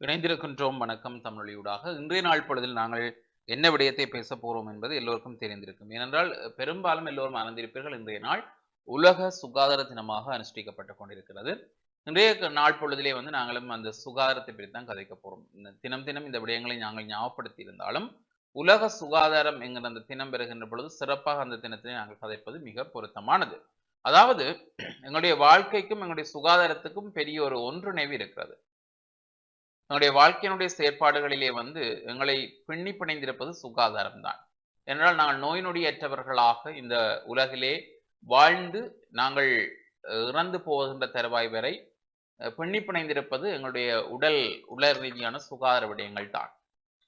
இணைந்திருக்கின்றோம். வணக்கம் தமிழொலியூடாக இன்றைய நாள் பொழுதில் நாங்கள் என்ன விடயத்தை பேச போகிறோம் என்பது எல்லோருக்கும் தெரிந்திருக்கும். ஏனென்றால் பெரும்பாலும் எல்லோரும் அறிந்திருப்பீர்கள் இன்றைய நாள் உலக சுகாதார தினமாக அனுஷ்டிக்கப்பட்டுக் கொண்டிருக்கிறது. இன்றைய நாள் பொழுதிலே வந்து நாங்களும் அந்த சுகாதாரத்தை பற்றி தான் கதைக்க போகிறோம் இந்த தினம் தினம் இந்த விடயங்களை நாங்கள் ஞாபகப்படுத்தி இருந்தாலும் உலக சுகாதாரம் என்கிற அந்த தினம் பெறுகின்ற பொழுது சிறப்பாக அந்த தினத்திலே நாங்கள் கதைப்பது மிக பொருத்தமானது. அதாவது எங்களுடைய வாழ்க்கைக்கும் எங்களுடைய சுகாதாரத்துக்கும் பெரிய ஒரு ஒன்றுணைவு இருக்கிறது. எங்களுடைய வாழ்க்கையினுடைய செயற்பாடுகளிலே வந்து எங்களை பின்னி பிணைந்திருப்பது சுகாதாரம் தான் என்றால் நாங்கள் நோய் நொடியற்றவர்களாக இந்த உலகிலே வாழ்ந்து நாங்கள் இறந்து போகின்ற தருவாய் வரை பின்னி பிணைந்திருப்பது எங்களுடைய உடல் உடல் ரீதியான சுகாதார விடயங்கள் தான்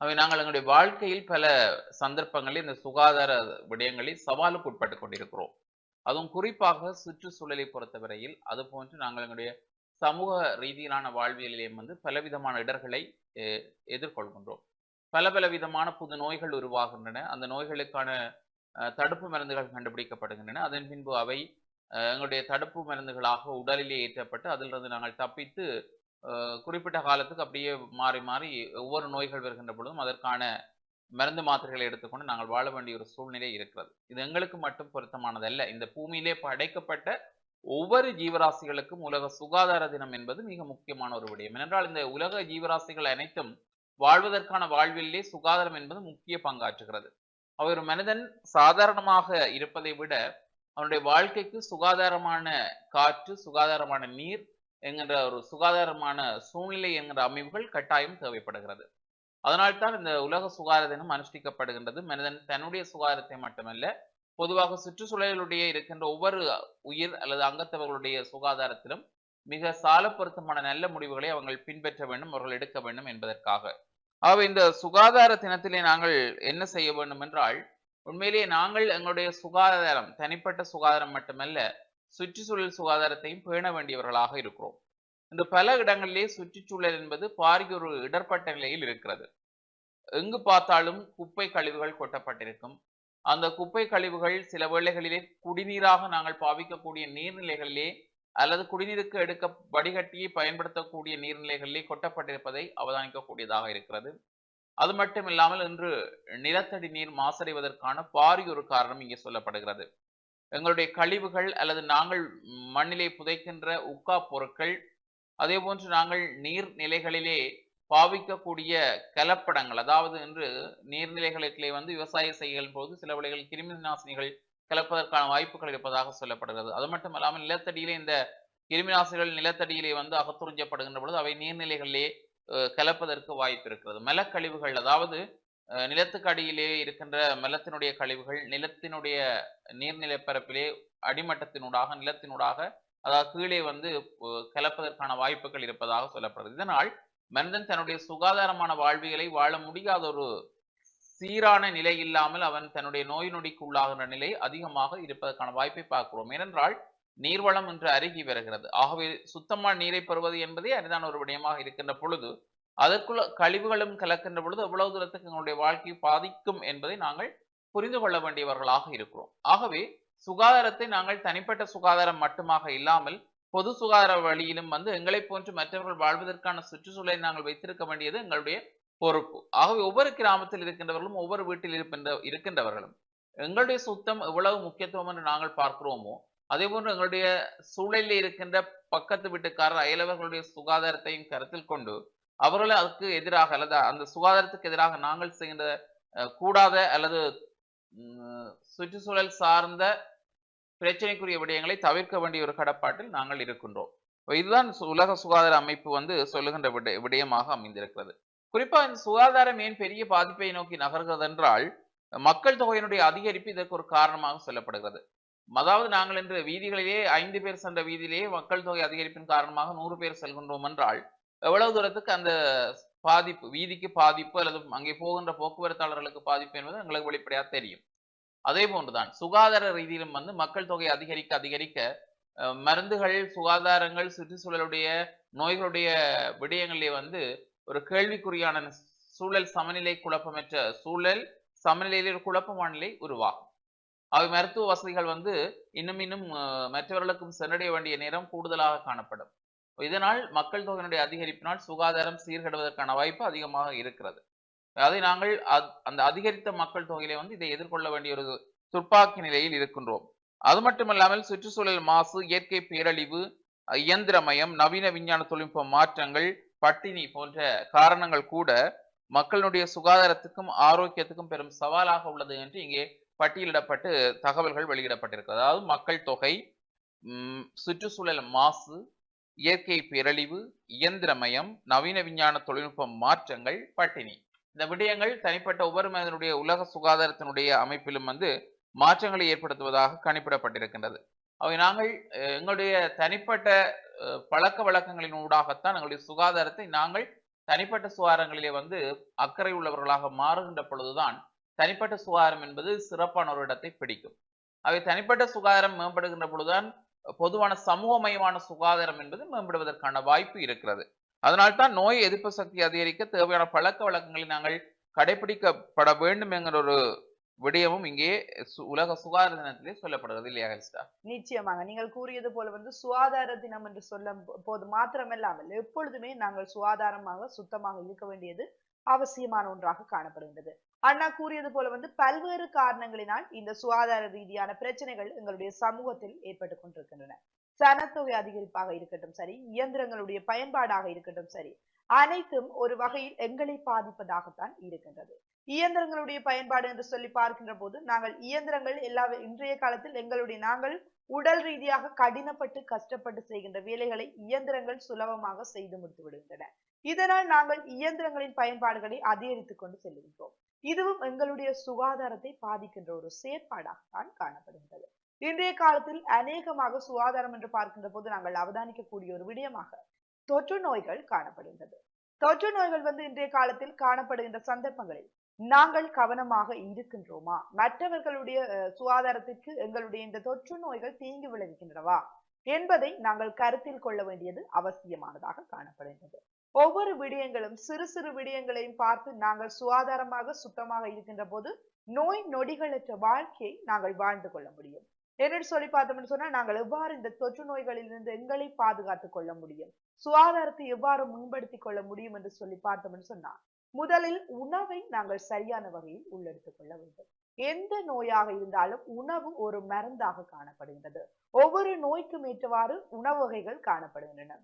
அவை நாங்கள் எங்களுடைய வாழ்க்கையில் பல சந்தர்ப்பங்களில் இந்த சுகாதார விடயங்களில் சவாலுக்கு உட்பட்டு கொண்டிருக்கிறோம். அதுவும் குறிப்பாக சுற்றுச்சூழலை பொறுத்தவரையில் அது போன்று நாங்கள் எங்களுடைய சமூக ரீதியிலான வாழ்வியலிலேயும் வந்து பலவிதமான இடர்களை எதிர்கொள்கின்றோம். பல பல விதமான புது நோய்கள் உருவாகின்றன. அந்த நோய்களுக்கான தடுப்பு மருந்துகள் கண்டுபிடிக்கப்படுகின்றன. அதன் பின்பு அவை எங்களுடைய தடுப்பு மருந்துகளாக உடலிலே ஏற்றப்பட்டு அதிலிருந்து நாங்கள் தப்பித்து குறிப்பிட்ட காலத்துக்கு அப்படியே மாறி மாறி ஒவ்வொரு நோய்கள் வருகின்ற பொழுதும் அதற்கான மருந்து மாத்திரைகளை எடுத்துக்கொண்டு நாங்கள் வாழ வேண்டிய ஒரு சூழ்நிலை இருக்கிறது. இது எங்களுக்கு மட்டும் பொருத்தமானதல்ல. இந்த பூமியிலே படைக்கப்பட்ட ஒவ்வொரு ஜீவராசிகளுக்கும் உலக சுகாதார தினம் என்பது மிக முக்கியமான ஒரு விடயம். ஏனென்றால் இந்த உலக ஜீவராசிகள் அனைத்தும் வாழ்வதற்கான வாழ்விலே சுகாதாரம் என்பது முக்கிய பங்காற்றுகிறது. அவர் ஒரு மனிதன் சாதாரணமாக இருப்பதை விட அவனுடைய வாழ்க்கைக்கு சுகாதாரமான காற்று சுகாதாரமான நீர் என்கின்ற ஒரு சுகாதாரமான சூழ்நிலை என்கிற அமைவுகள் கட்டாயம் தேவைப்படுகிறது. அதனால்தான் இந்த உலக சுகாதார தினம் அனுஷ்டிக்கப்படுகின்றது. மனிதன் தன்னுடைய சுகாதாரத்தை மட்டுமல்ல பொதுவாக சுற்றுச்சூழலுடைய இருக்கின்ற ஒவ்வொரு உயிர் அல்லது அங்கத்தவர்களுடைய சுகாதாரத்திலும் மிக சால பொருத்தமான நல்ல முடிவுகளை அவங்கள் பின்பற்ற வேண்டும் அவர்கள் எடுக்க வேண்டும் என்பதற்காக. ஆகவே இந்த சுகாதார தினத்திலே நாங்கள் என்ன செய்ய வேண்டும் என்றால் உண்மையிலேயே நாங்கள் எங்களுடைய சுகாதாரம் தனிப்பட்ட சுகாதாரம் மட்டுமல்ல சுற்றுச்சூழல் சுகாதாரத்தையும் பேண வேண்டியவர்களாக இருக்கிறோம். இந்த பல இடங்களிலே சுற்றுச்சூழல் என்பது பாரிய ஒரு இடர்பட்ட நிலையில் இருக்கிறது. எங்கு பார்த்தாலும் குப்பை கழிவுகள் கொட்டப்பட்டிருக்கும். அந்த குப்பை கழிவுகள் சில வேளைகளிலே குடிநீராக நாங்கள் பாவிக்கக்கூடிய நீர்நிலைகளிலே அல்லது குடிநீருக்கு எடுக்க வடிகட்டியை பயன்படுத்தக்கூடிய நீர்நிலைகளிலே கொட்டப்பட்டிருப்பதை அவதானிக்கக்கூடியதாக இருக்கிறது. அது மட்டும் இல்லாமல் இன்று நிலத்தடி நீர் மாசடைவதற்கான பாரிய ஒரு காரணம் இங்கே சொல்லப்படுகிறது. எங்களுடைய கழிவுகள் அல்லது நாங்கள் மண்ணிலே புதைக்கின்ற உக்கா பொருட்கள் அதே போன்று நாங்கள் நீர்நிலைகளிலே பாவிக்கக்கூடிய கலப்படங்கள் அதாவது இன்று நீர்நிலைகளுக்கிலே வந்து விவசாயம் செய்கிற போது சில விலைகள் கிருமி நாசினிகள் கலப்பதற்கான வாய்ப்புகள் இருப்பதாக சொல்லப்படுகிறது. அது மட்டும் இல்லாமல் நிலத்தடியிலே இந்த கிருமி நாசினிகள் நிலத்தடியிலே வந்து அகத்துறிஞ்சப்படுகின்ற பொழுது அவை நீர்நிலைகளிலே கலப்பதற்கு வாய்ப்பு இருக்கிறது. மலக்கழிவுகள் அதாவது நிலத்துக்கு அடியிலே இருக்கின்ற மலத்தினுடைய கழிவுகள் நிலத்தினுடைய நீர்நிலைப்பரப்பிலே அடிமட்டத்தினூடாக நிலத்தினூடாக அதாவது கீழே வந்து கலப்பதற்கான வாய்ப்புகள் இருப்பதாக சொல்லப்படுகிறது. இதனால் மனிதன் தன்னுடைய சுகாதாரமான வாழ்வியலை வாழ முடியாத ஒரு சீரான நிலை இல்லாமல் அவன் தன்னுடைய நோய் நொடிக்கு உள்ளாகிற நிலை அதிகமாக இருப்பதற்கான வாய்ப்பை பார்க்கிறோம். ஏனென்றால் நீர்வளம் என்று அருகி வருகிறது. ஆகவே சுத்தமான நீரை பெறுவது என்பதே அரிதான ஒரு விடயமாக இருக்கின்ற பொழுது அதற்குள்ள கழிவுகளும் கலக்கின்ற பொழுது எவ்வளவு தூரத்துக்கு எங்களுடைய வாழ்க்கையை பாதிக்கும் என்பதை நாங்கள் புரிந்து கொள்ள வேண்டியவர்களாக இருக்கிறோம். ஆகவே சுகாதாரத்தை நாங்கள் தனிப்பட்ட சுகாதாரம் மட்டுமாக இல்லாமல் பொது சுகாதார வழியிலும் வந்து எங்களை போன்று மற்றவர்கள் வாழ்வதற்கான சுற்றுச்சூழலை நாங்கள் வைத்திருக்க வேண்டியது எங்களுடைய பொறுப்பு. ஆகவே ஒவ்வொரு கிராமத்தில் இருக்கின்றவர்களும் ஒவ்வொரு வீட்டில் இருக்கின்ற இருக்கின்றவர்களும் எங்களுடைய சுத்தம் எவ்வளவு முக்கியத்துவம் என்று நாங்கள் பார்க்கிறோமோ அதே போன்று எங்களுடைய சூழலில் இருக்கின்ற பக்கத்து வீட்டுக்காரர் அயலவர்களுடைய சுகாதாரத்தையும் கருத்தில் கொண்டு அவர்களை அதுக்கு எதிராக அல்லது அந்த சுகாதாரத்துக்கு எதிராக நாங்கள் செய்கின்ற கூடாத அல்லது சுற்றுச்சூழல் சார்ந்த பிரச்சனைக்குரிய விடயங்களை தவிர்க்க வேண்டிய ஒரு கடப்பாட்டில் நாங்கள் இருக்கின்றோம். இதுதான் உலக சுகாதார அமைப்பு வந்து சொல்லுகின்ற விட விடயமாக அமைந்திருக்கிறது. குறிப்பாக இந்த சுகாதாரம் ஏன் பெரிய பாதிப்பை நோக்கி நகர்கிறது என்றால் மக்கள் தொகையினுடைய அதிகரிப்பு இதற்கு ஒரு காரணமாக சொல்லப்படுகிறது. அதாவது நாங்கள் இன்று வீதிகளிலே ஐந்து பேர் சென்ற வீதியிலேயே மக்கள் தொகை அதிகரிப்பின் காரணமாக நூறு பேர் செல்கின்றோம் என்றால் எவ்வளவு தூரத்துக்கு அந்த பாதிப்பு வீதிக்கு பாதிப்பு அல்லது அங்கே போகின்ற போக்குவரத்தாளர்களுக்கு பாதிப்பு என்பது எங்களுக்கு வெளிப்படையாக தெரியும். அதே போன்றுதான். சுகாதார ரீதியிலும் வந்து மக்கள் தொகை அதிகரிக்க அதிகரிக்க மருந்துகள் சுகாதாரங்கள் சுற்றுச்சூழலுடைய நோய்களுடைய விடயங்களிலே வந்து ஒரு கேள்விக்குறியான சூழல் சமநிலை குழப்பமற்ற சூழல் சமநிலையில் ஒரு குழப்பமான நிலை உருவாகும். அவை மருத்துவ வசதிகள் வந்து இன்னும் இன்னும் மற்றவர்களுக்கும் சென்றடைய வேண்டிய நேரம் கூடுதலாக காணப்படும். இதனால் மக்கள் தொகையினுடைய அதிகரிப்பினால் சுகாதாரம் சீர்கெடுவதற்கான வாய்ப்பு அதிகமாக இருக்கிறது. அதை நாங்கள் அந்த அதிகரித்த மக்கள் தொகையிலே வந்து இதை எதிர்கொள்ள வேண்டிய ஒரு துர்ப்பாக்கி நிலையில் இருக்கின்றோம். அது மட்டுமல்லாமல் சுற்றுச்சூழல் மாசு இயற்கை பேரழிவு இயந்திரமயம் நவீன விஞ்ஞான தொழில்நுட்ப மாற்றங்கள் பட்டினி போன்ற காரணங்கள் கூட மக்களுடைய சுகாதாரத்துக்கும் ஆரோக்கியத்துக்கும் பெரும் சவாலாக உள்ளது என்று இங்கே பட்டியலிடப்பட்டு தகவல்கள் வெளியிடப்பட்டிருக்கிறது அதாவது மக்கள் தொகை சுற்றுச்சூழல் மாசு இயற்கை பேரழிவு இயந்திரமயம் நவீன விஞ்ஞான தொழில்நுட்ப மாற்றங்கள் பட்டினி. இந்த விடயங்கள் தனிப்பட்ட ஒவ்வொரு மனிதனுடைய உலக சுகாதாரத்தினுடைய அமைப்பிலும் வந்து மாற்றங்களை ஏற்படுத்துவதாக கணிப்பிடப்பட்டிருக்கின்றது. அவை நாங்கள் எங்களுடைய தனிப்பட்ட பழக்க வழக்கங்களின் ஊடாகத்தான் எங்களுடைய சுகாதாரத்தை நாங்கள் தனிப்பட்ட சுகாரங்களிலே வந்து அக்கறை உள்ளவர்களாக மாறுகின்ற பொழுதுதான் தனிப்பட்ட சுகாதாரம் என்பது சிறப்பான ஒரு இடத்தை பிடிக்கும். அவை தனிப்பட்ட சுகாதாரம் மேம்படுகின்ற பொழுதுதான் பொதுவான சமூகமயமான சுகாதாரம் என்பது மேம்படுவதற்கான வாய்ப்பு இருக்கிறது. அதனால்தான் நோய் எதிர்ப்பு சக்தி அதிகரிக்க தேவையான பழக்க வழக்கங்களை நாங்கள் கடைபிடிக்கப்பட வேண்டும் என்கிற ஒரு விடயமும் இங்கே உலக சுகாதார தினத்திலே சொல்லப்படுகிறது இல்லையா ஹரிஸ்டா? நிச்சயமாக. நீங்கள் கூறியது போல வந்து சுகாதார தினம் என்று சொல்ல போது மாத்திரமல்லாமல் எப்பொழுதுமே நாங்கள் சுகாதாரமாக சுத்தமாக இருக்க வேண்டியது அவசியமான ஒன்றாக காணப்படுகின்றது. அண்ணா கூறியது போல வந்து பல்வேறு காரணங்களினால் இந்த சுகாதார ரீதியான பிரச்சனைகள் எங்களுடைய சமூகத்தில் ஏற்பட்டு கொண்டிருக்கின்றன. சனத்தொகை அதிகரிப்பாக இருக்கட்டும் சரி. இயந்திரங்களுடைய பயன்பாடாக இருக்கட்டும் சரி. அனைத்தும் ஒரு வகையில் எங்களை பாதிப்பதாகத்தான் இருக்கின்றது. இயந்திரங்களுடைய பயன்பாடு என்று சொல்லி பார்க்கின்ற போது நாங்கள் இயந்திரங்கள் எல்லா இன்றைய காலத்தில் எங்களுடைய நாங்கள் உடல் ரீதியாக கடினப்பட்டு கஷ்டப்பட்டு செய்கின்ற வேலைகளை இயந்திரங்கள் சுலபமாக செய்து முடித்து விடுகின்றன. இதனால் நாங்கள் இயந்திரங்களின் பயன்பாடுகளை அதிகரித்துக் கொண்டு செல்கின்றோம். இதுவும் எங்களுடைய சுகாதாரத்தை பாதிக்கின்ற ஒரு செயற்பாடாகத்தான் காணப்படுகின்றது. இன்றைய காலத்தில் அநேகமாக சுகாதாரம் என்று பார்க்கின்ற போது நாங்கள் அவதானிக்கக்கூடிய ஒரு விடயமாக தொற்று நோய்கள் காணப்படுகின்றது. தொற்று நோய்கள் வந்து இன்றைய காலத்தில் காணப்படுகின்ற சந்தர்ப்பங்களில் நாங்கள் கவனமாக இருக்கின்றோமா? மற்றவர்களுடைய சுகாதாரத்திற்கு எங்களுடைய இந்த தொற்று நோய்கள் தீங்கு விளைவிக்கின்றனவா? என்பதை நாங்கள் கருத்தில் கொள்ள வேண்டியது அவசியமானதாக காணப்படுகின்றது. ஒவ்வொரு விடயங்களும் சிறு சிறு விடயங்களையும் பார்த்து நாங்கள் சுகாதாரமாக சுத்தமாக இருக்கின்ற போது நோய் நொடிகளற்ற வாழ்க்கையை நாங்கள் வாழ்ந்து கொள்ள முடியும். என்னென்னு சொல்லி பார்த்தோம்னு சொன்னா நாங்கள் எவ்வாறு இந்த தொற்று நோய்களிலிருந்து எங்களை பாதுகாத்துக் கொள்ள முடியும்? சுகாதாரத்தை எவ்வாறு மேம்படுத்திக் கொள்ள முடியும் என்று சொல்லி பார்த்தோம்னு சொன்னா முதலில் உணவை நாங்கள் சரியான வகையில் உள்ளெடுத்துக் கொள்ள வேண்டும். எந்த நோயாக இருந்தாலும் உணவு ஒரு மருந்தாக காணப்படுகின்றது. ஒவ்வொரு நோய்க்கும் ஏற்றவாறு உணவு வகைகள் காணப்படுகின்றன.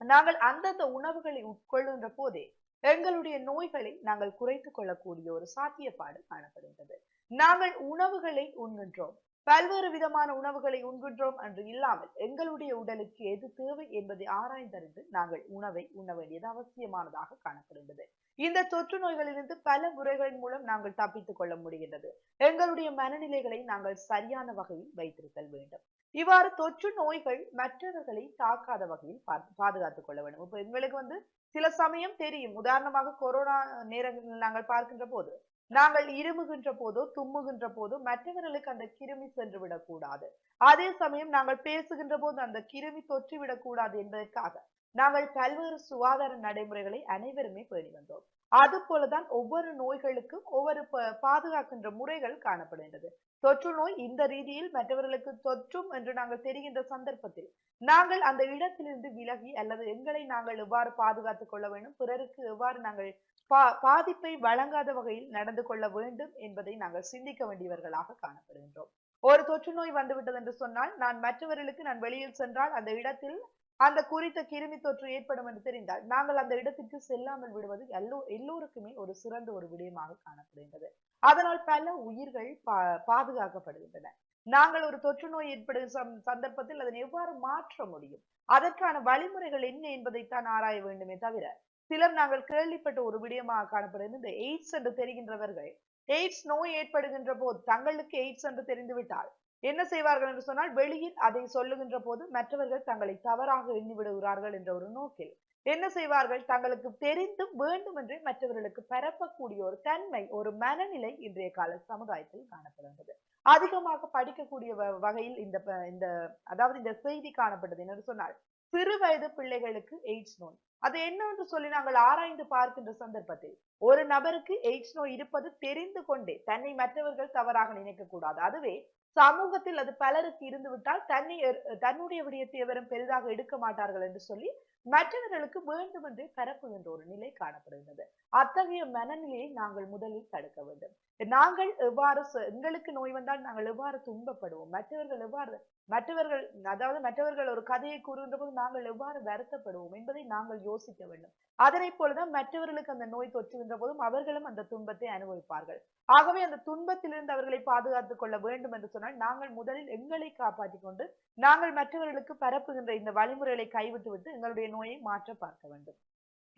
நாங்கள் அந்தந்த உணவுகளை உட்கொள்ளுகின்ற போதே எங்களுடைய நோய்களை நாங்கள் குறைத்துக் கொள்ளக்கூடிய ஒரு சாத்தியப்பாடு காணப்படுகின்றது. நாங்கள் உணவுகளை உண்கின்றோம் பல்வேறு விதமான உணவுகளை உண்கின்றோம் என்று இல்லாமல் எங்களுடைய உடலுக்கு எது தேவை என்பதை ஆராய்ந்தறிந்து நாங்கள் உணவை உண்ண வேண்டியது அவசியமானதாக காணப்படுகிறது இந்த தொற்று நோய்களிலிருந்து பல முறைகளின் மூலம் நாங்கள் தப்பித்துக் கொள்ள முடிகின்றது. எங்களுடைய மனநிலைகளை நாங்கள் சரியான வகையில் வைத்திருத்தல் வேண்டும். இவ்வாறு தொற்று நோய்கள் மற்றவர்களை தாக்காத வகையில் பா- பாதுகாத்துக் கொள்ள வேண்டும். இப்ப எங்களுக்கு வந்து சில சமயம் தெரியும். உதாரணமாக கொரோனா நேரங்களில் நாங்கள் பார்க்கின்ற போது நாங்கள் இருமுகின்ற போதோ தும்முகின்ற போதோ மற்றவர்களுக்கு அந்த கிருமி சென்று விடக்கூடாது. அதே சமயம் நாங்கள் பேசுகின்ற போது அந்த கிருமி தொற்றி விடக்கூடாது என்பதற்காக நாங்கள் பல்வேறு சுகாதார நடைமுறைகளை அனைவருமே பேணி வந்தோம். அது போலதான் ஒவ்வொரு நோய்களுக்கும் ஒவ்வொரு பாதுகாக்கின்ற முறைகள் காணப்படுகின்றது. தொற்று நோய் இந்த ரீதியில் மற்றவர்களுக்கு தொற்றும் என்று நாங்கள் தெரிகின்ற சந்தர்ப்பத்தில் நாங்கள் அந்த இடத்திலிருந்து விலகி அல்லது எங்களை நாங்கள் எவ்வாறு பாதுகாத்துக் கொள்ள வேண்டும் பிறருக்கு எவ்வாறு நாங்கள் பா பாதிப்பை வழங்காத வகையில் நடந்து கொள்ள வேண்டும் என்பதை நாங்கள் சிந்திக்க வேண்டியவர்களாக காணப்படுகின்றோம். ஒரு தொற்று நோய் வந்துவிட்டது என்று சொன்னால் நான் மற்றவர்களுக்கு நான் வெளியில் சென்றால் அந்த இடத்தில் அந்த குறித்த கிருமி தொற்று ஏற்படும் என்று தெரிந்தால் நாங்கள் அந்த இடத்திற்கு செல்லாமல் விடுவது எல்லோ எல்லோருக்குமே ஒரு சிறந்த ஒரு விடயமாக காணப்படுகின்றது. அதனால் பல உயிர்கள் பா பாதுகாக்கப்படுகின்றன. நாங்கள் ஒரு தொற்று நோய் ஏற்படும் சம்- சந்தர்ப்பத்தில் அதனை எவ்வாறு மாற்ற முடியும்? அதற்கான வழிமுறைகள் என்ன என்பதைத்தான் ஆராய வேண்டுமே தவிர சிலர் நாங்கள் கேள்விப்பட்ட ஒரு விடயமாக காணப்படுகிறது. இந்த எய்ட்ஸ் என்று தெரிகின்றவர்கள் எய்ட்ஸ் நோய் ஏற்படுகின்ற போது தங்களுக்கு எய்ட்ஸ் என்று தெரிந்துவிட்டால் என்ன செய்வார்கள் என்று சொன்னால் வெளியில் அதை சொல்லுகின்ற போது மற்றவர்கள் தங்களை தவறாக எண்ணி விடுகிறார்கள் என்ற ஒரு நோக்கில் என்ன செய்வார்கள்? தங்களுக்கு தெரிந்தும் வேண்டும் என்றே மற்றவர்களுக்கு பரப்பக்கூடிய ஒரு தன்மை ஒரு மனநிலை இன்றைய கால சமுதாயத்தில் காணப்படுகிறது அதிகமாக படிக்கக்கூடிய வ- வகையில் இந்த இந்த அதாவது இந்த செய்தி காணப்பட்டது என்று சொன்னால் சிறு வயது பிள்ளைகளுக்கு எய்ட்ஸ் நோய். அது என்னவென்று சொல்லி நாங்கள் ஆராய்ந்து பார்க்கின்ற சந்தர்ப்பத்தில் ஒரு நபருக்கு எய்ட்ஸ் நோய் இருப்பது தெரிந்து கொண்டே தன்னை மற்றவர்கள் தவறாக நினைக்க கூடாது அதுவே சமூகத்தில் அது பலருக்கு இருந்துவிட்டால் தன்னை தன்னுடைய விடயத்தை எவரும் பெரிதாக எடுக்க மாட்டார்கள் என்று சொல்லி மற்றவர்களுக்கு வேண்டுமென்றே பரப்புகின்ற ஒரு நிலை காணப்படுகிறது அத்தகைய மனநிலையை நாங்கள் முதலில் தடுக்க வேண்டும். நாங்கள் எவ்வாறு எங்களுக்கு நோய் வந்தால் நாங்கள் எவ்வாறு துன்பப்படுவோம்? மற்றவர்கள் எவ்வாறு மற்றவர்கள் அதாவது மற்றவர்கள் ஒரு கதையை கூறுகின்ற போது நாங்கள் எவ்வாறு வருத்தப்படுவோம் என்பதை நாங்கள் யோசிக்க வேண்டும். அதனை போலதான் மற்றவர்களுக்கு அந்த நோய் தொற்றுகின்ற போதும் அவர்களும் அந்த துன்பத்தை அனுபவிப்பார்கள். ஆகவே அந்த துன்பத்திலிருந்து அவர்களை பாதுகாத்துக் கொள்ள வேண்டும் என்று சொன்னால் நாங்கள் முதலில் எங்களை காப்பாற்றிக் கொண்டு நாங்கள் மற்றவர்களுக்கு பரப்புகின்ற இந்த வழிமுறைகளை கைவிட்டு விட்டு எங்களுடைய நோயை மாற்ற பார்க்க வேண்டும்.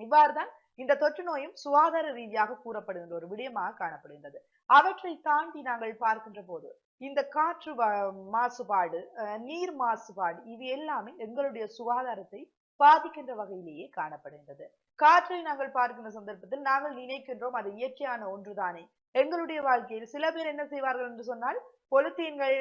இவ்வாறுதான் இந்த தொற்று நோயும் சுகாதார ரீதியாக கூறப்படுகின்ற ஒரு விடயமாக காணப்படுகின்றது. அவற்றை தாண்டி நாங்கள் பார்க்கின்ற போது இந்த காற்று வ- மாசுபாடு நீர் மாசுபாடு இது எல்லாமே எங்களுடைய சுகாதாரத்தை பாதிக்கின்ற வகையிலேயே காணப்படுகின்றது. காற்றை நாங்கள் பார்க்கின்ற சந்தர்ப்பத்தில் நாங்கள் நினைக்கின்றோம் அது இயற்கையான ஒன்றுதானே. எங்களுடைய வாழ்க்கையில் சில பேர் என்ன செய்வார்கள் என்று சொன்னால் பொலித்தீன்கள்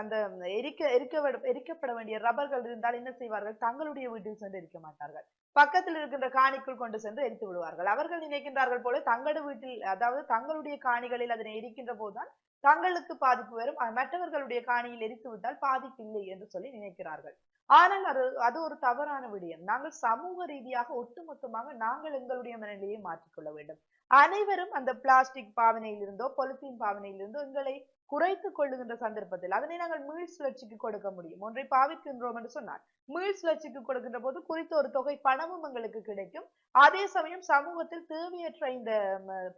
அந்த எரிக்க எரிக்க எரிக்கப்பட வேண்டிய ரப்பர்கள் இருந்தால் என்ன செய்வார்கள்? தங்களுடைய வீட்டில் சென்று எரிக்க மாட்டார்கள். பக்கத்தில் இருக்கின்ற காணிக்குள் கொண்டு சென்று எரித்து விடுவார்கள். அவர்கள் நினைக்கின்றார்கள் போல தங்களுடைய வீட்டில் அதாவது தங்களுடைய காணிகளில் அதனை எரிக்கின்ற போதுதான் தங்களுக்கு பாதிப்பு வரும். மற்றவர்களுடைய காணியில் எரித்து விட்டால் பாதிப்பு இல்லை என்று சொல்லி நினைக்கிறார்கள். ஆனால் அது அது ஒரு தவறான விடயம். நாங்கள் சமூக ரீதியாக ஒட்டுமொத்தமாக நாங்கள் எங்களுடைய மனநிலையை மாற்றிக்கொள்ள வேண்டும். அனைவரும் அந்த பிளாஸ்டிக் பாவனையில் இருந்தோ பொலித்தீன் பாவனையில் இருந்தோ எங்களை குறைத்து கொள்ளுகின்ற சந்தர்ப்பத்தில் அதனை நாங்கள் மீள் சுழற்சிக்கு கொடுக்க முடியும். ஒன்றை பாவிக்கின்றோம் என்று சொன்னார் மீள் சுழற்சிக்கு கொடுக்கின்ற போது குறித்த ஒரு தொகை பணமும் எங்களுக்கு கிடைக்கும். அதே சமயம் சமூகத்தில் தேவையற்ற இந்த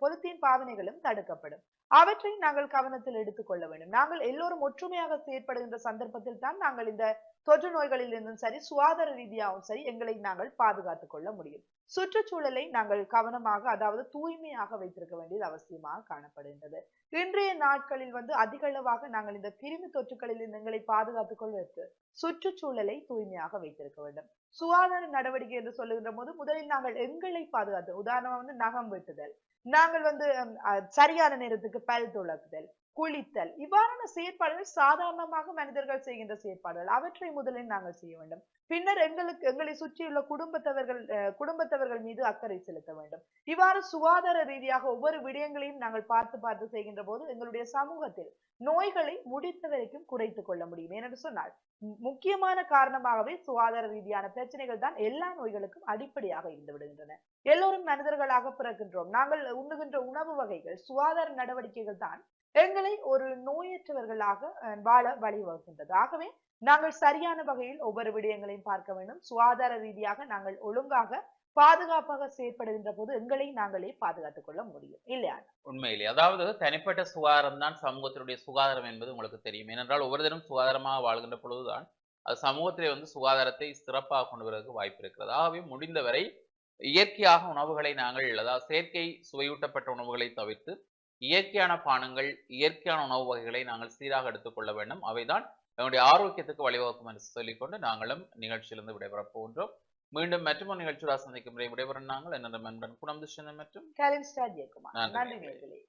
பொருத்தின் பாவனைகளும் தடுக்கப்படும். அவற்றை நாங்கள் கவனத்தில் எடுத்துக்கொள்ள வேண்டும். நாங்கள் எல்லோரும் ஒற்றுமையாக செயற்படுகின்ற சந்தர்ப்பத்தில் தான் நாங்கள் இந்த தொற்று நோய்களில் இருந்தும் சரி சுகாதார ரீதியாகவும் சரி எங்களை நாங்கள் பாதுகாத்துக் கொள்ள முடியும். சுற்றுச்சூழலை நாங்கள் கவனமாக அதாவது தூய்மையாக வைத்திருக்க வேண்டியது அவசியமாக காணப்படுகின்றது. இன்றைய நாட்களில் வந்து அதிகளவாக நாங்கள் இந்த கிருமி தொற்றுகளில் இருந்து எங்களை பாதுகாத்துக் கொள்வதற்கு சுற்றுச்சூழலை தூய்மையாக வைத்திருக்க வேண்டும். சுகாதார நடவடிக்கை என்று சொல்லுகின்ற போது முதலில் நாங்கள் எங்களை பாதுகாத்து உதாரணமா வந்து நகம் வெட்டுதல் நாங்கள் வந்து அஹ், சரியான நேரத்துக்கு பல் துளக்குதல் குளித்தல். இவ்வாறான செயற்பாடுகள் சாதாரணமாக மனிதர்கள் செய்கின்ற செயற்பாடுகள். அவற்றை முதலில் நாங்கள் செய்ய வேண்டும். பின்னர் எங்களுக்கு எங்களை சுற்றியுள்ள குடும்பத்தவர்கள் குடும்பத்தவர்கள் மீது அக்கறை செலுத்த வேண்டும். இவ்வாறு சுகாதார ரீதியாக ஒவ்வொரு விடயங்களையும் நாங்கள் பார்த்து பார்த்து செய்கின்ற போது எங்களுடைய சமூகத்தில் நோய்களை முடித்த வரைக்கும் குறைத்துக் கொள்ள முடியும். ஏனென்று சொன்னால் முக்கியமான காரணமாகவே சுகாதார ரீதியான பிரச்சனைகள் தான் எல்லா நோய்களுக்கும் அடிப்படையாக இருந்து விடுகின்றன. எல்லோரும் மனிதர்களாக பிறக்கின்றோம். நாங்கள் உண்ணுகின்ற உணவு வகைகள் சுகாதார நடவடிக்கைகள் தான் எங்களை ஒரு நோயற்றவர்களாக வாழ வழிவகுக்கின்றது. ஆகவே நாங்கள் சரியான வகையில் ஒவ்வொரு விடயங்களையும் பார்க்க வேண்டும். சுகாதார ரீதியாக நாங்கள் ஒழுங்காக பாதுகாப்பாக செயற்படுகின்ற போது எங்களை நாங்களே பாதுகாத்துக் கொள்ள முடியும். இல்லையா? உண்மையிலே. அதாவது தனிப்பட்ட சுகாதாரம் தான் சமூகத்தினுடைய சுகாதாரம் என்பது உங்களுக்கு தெரியும். ஏனென்றால் ஒவ்வொருத்தரும் சுகாதாரமாக வாழ்கின்ற பொழுதுதான் அது சமூகத்திலே வந்து சுகாதாரத்தை சிறப்பாக கொண்டு வருவதற்கு வாய்ப்பு இருக்கிறது. ஆகவே முடிந்தவரை இயற்கையாக உணவுகளை நாங்கள் அதாவது செயற்கை சுவையூட்டப்பட்ட உணவுகளை தவிர்த்து இயற்கையான பானங்கள் இயற்கையான உணவு வகைகளை நாங்கள் சீராக எடுத்துக்கொள்ள வேண்டும். அவைதான் நம்முடைய ஆரோக்கியத்துக்கு வழிவகுக்கும் என்று சொல்லிக்கொண்டு நாங்களும் நிகழ்ச்சியிலிருந்து விடைபெறப் போகின்றோம். மீண்டும் மற்றொரு நிகழ்ச்சியோட சந்திக்கும் முறை விடைபெறும் நாங்கள் என்னென்ன நண்பன் குணம் துஷ்யந்தன் மற்றும் நன்றி.